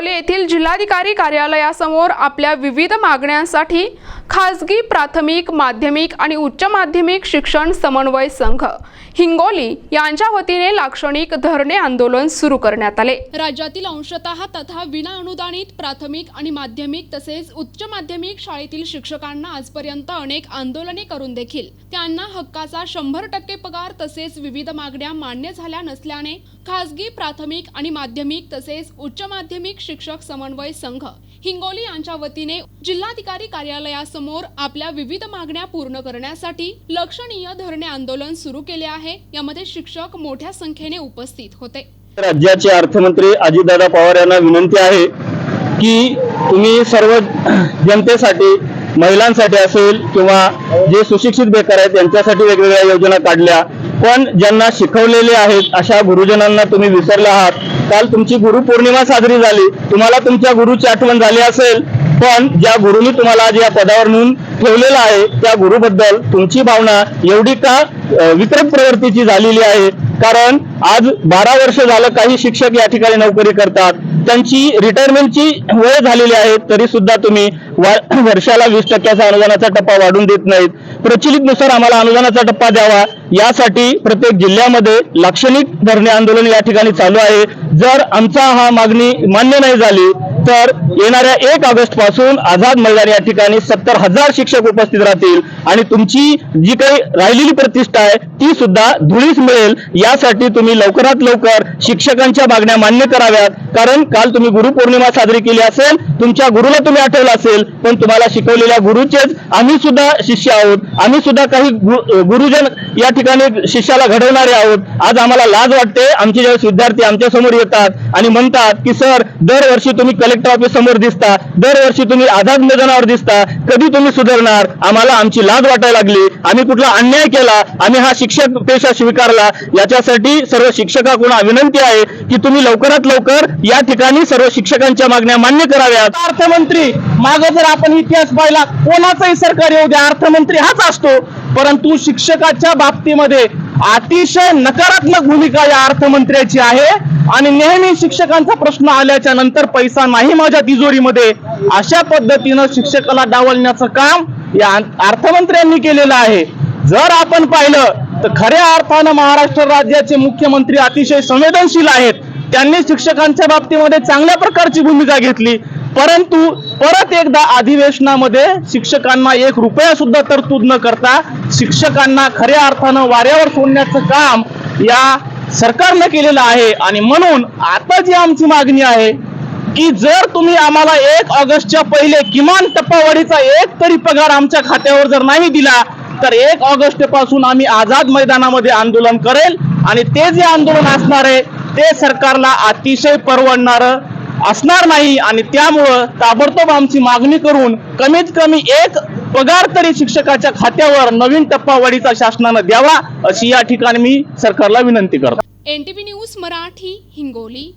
हिंगोली येथील जिल्हाधिकारी कार्यालयासमोर आपल्या विविध मागण्यांसाठी खासगी प्राथमिक माध्यमिक आणि उच्च माध्यमिक शिक्षण समन्वय संघ हिंगोली यांच्या वतीने लाक्षणिक धरणे आंदोलन सुरू करण्यात आले. राज्यातील अंशतः तथा विना अनुदानित प्राथमिक आणि माध्यमिक तसेच उच्च माध्यमिक शाळेतील शिक्षकांना आजपर्यंत अनेक आंदोलने करून देखील त्यांना हक्काचा शंभर टक्के पगार तसेच विविध मागण्या मान्य झाल्या नसल्याने खासगी प्राथमिक आणि माध्यमिक तसेच उच्च माध्यमिक शिक्षक समन्वय संघ हिंगोली यांच्या वतीने जिल्हाधिकारी कार्यालयासमोर आपल्या विविध मागण्या पूर्ण करण्यासाठी लक्षणीय धरणे आंदोलन सुरू केले आहे. यामध्ये शिक्षक मोठ्या संख्येने उपस्थित होते. राज्याचे अर्थमंत्री अजितदादा पवार यांना विनंती आहे की तुम्ही सर्व जनतेसाठी महिलांसाठी असेल किंवा जे सुशिक्षित बेकार आहेत त्यांच्यासाठी वेगवेगळ्या योजना काढल्या. पण ज्यांना शिकवलेले आहेत अशा गुरुजनांना तुम्ही विसरले आहात. काल तुमची गुरुपौर्णिमा साजरी झाली. तुम्हाला तुमच्या गुरुची आठवण झाली असेल पण ज्या गुरुनी तुम्हाला आज या पदावर नेऊन ठेवलेलं आहे त्या गुरुबद्दल तुमची भावना एवढी का अ, विकृत प्रवृत्तीची झालेली आहे? कारण आज बारा वर्ष झालं काही शिक्षक या ठिकाणी नोकरी करतात. त्यांची रिटायरमेंटची वय झालेली आहे तरी सुद्धा तुम्ही वर्षाला वीस टक्क्याचा अनुदानाचा टप्पा वाढून देत नाहीत. प्रचलितनुसार आम्हाला अनुदानाचा टप्पा द्यावा. यासाठी प्रत्येक जिल्ह्यामध्ये लाक्षणिक धरणे आंदोलन या ठिकाणी चालू आहे. जर आमचा हा मागणी मान्य नाही झाली तर येणाऱ्या एक ऑगस्टपासून आझाद मैदान या ठिकाणी सत्तर हजार शिक्षक उपस्थित राहतील आणि तुमची जी काही राहिलेली प्रतिष्ठा आहे ती सुद्धा धुळीस मिळेल. यासाठी तुम्ही लवकरात लवकर शिक्षकांच्या मागण्या मान्य कराव्यात. कारण काल तुम्ही गुरुपौर्णिमा साजरी केली असेल तुमच्या गुरुला तुम्ही आठवलं असेल पण तुम्हाला शिकवलेल्या गुरुचेच आम्ही सुद्धा शिष्य आहोत. आम्ही सुद्धा काही गुरुजन या ठिकाणी शिष्याला घडवणारे आहोत. आज आम्हाला लाज वाटते. आमचे ज्यावेळेस विद्यार्थी आमच्यासमोर येतात आणि म्हणतात की सर दरवर्षी तुम्ही कलेक्टर ऑफिस समोर दिसता. दरवर्षी तुम्ही आझाद मैदानावर दिसता. कधी तुम्ही सुधारणार? आम्हाला आमची लाज वाटायला लागली. आम्ही कुठला अन्याय केला? आम्ही हा शिक्षक पेशा स्वीकारला. याच्यासाठी सर्व शिक्षकाकडून विनंती आहे की तुम्ही लवकरात लवकर या ठिकाणी सर्व शिक्षकांच्या मागण्या मान्य कराव्यात. अर्थमंत्री माग जर आपण इतिहास पाहिला कोणाचाही सरकार येऊ द्या. अर्थमंत्री हाच असतो. परंतु शिक्षकाच्या बाबतीमध्ये अतिशय नकारात्मक भूमिका या अर्थमंत्र्याची आहे. आणि नेहमी शिक्षकांचा प्रश्न आल्याच्यानंतर पैसा नाही माझ्या तिजोरीमध्ये अशा पद्धतीनं शिक्षकाला डावलण्याचं काम या अर्थमंत्र्यांनी केलेलं आहे. जर आपण पाहिलं तर खऱ्या अर्थानं महाराष्ट्र राज्याचे मुख्यमंत्री अतिशय संवेदनशील आहेत. त्यांनी शिक्षकांच्या बाबतीमध्ये चांगल्या प्रकारची भूमिका घेतली. परंतु परत एकदा अधिवेशनामध्ये शिक्षकांना एक रुपया सुद्धा तरतूद न करता शिक्षकांना खऱ्या अर्थानं वाऱ्यावर सोडण्याचं काम या सरकारनं केलेलं आहे. आणि म्हणून आता जी आमची मागणी आहे की जर तुम्ही आम्हाला एक ऑगस्टच्या पहिले किमान टप्पावाढीचा एक तरी पगार आमच्या खात्यावर जर नाही दिला तर एक ऑगस्टपासून आम्ही आझाद मैदानामध्ये आंदोलन करेल. आणि ते जे आंदोलन असणार आहे ते सरकारला अतिशय परवडणारं असणार नाही आणि त्यामुळं ताबडतोब आमची मागणी करून कमीत कमी एक पगार तरी शिक्षकाच्या खात्यावर नवीन टप्पावाढीचा शासनानं द्यावा अशी या ठिकाणी मी सरकारला विनंती करतो. NTV news Marathi Hingoli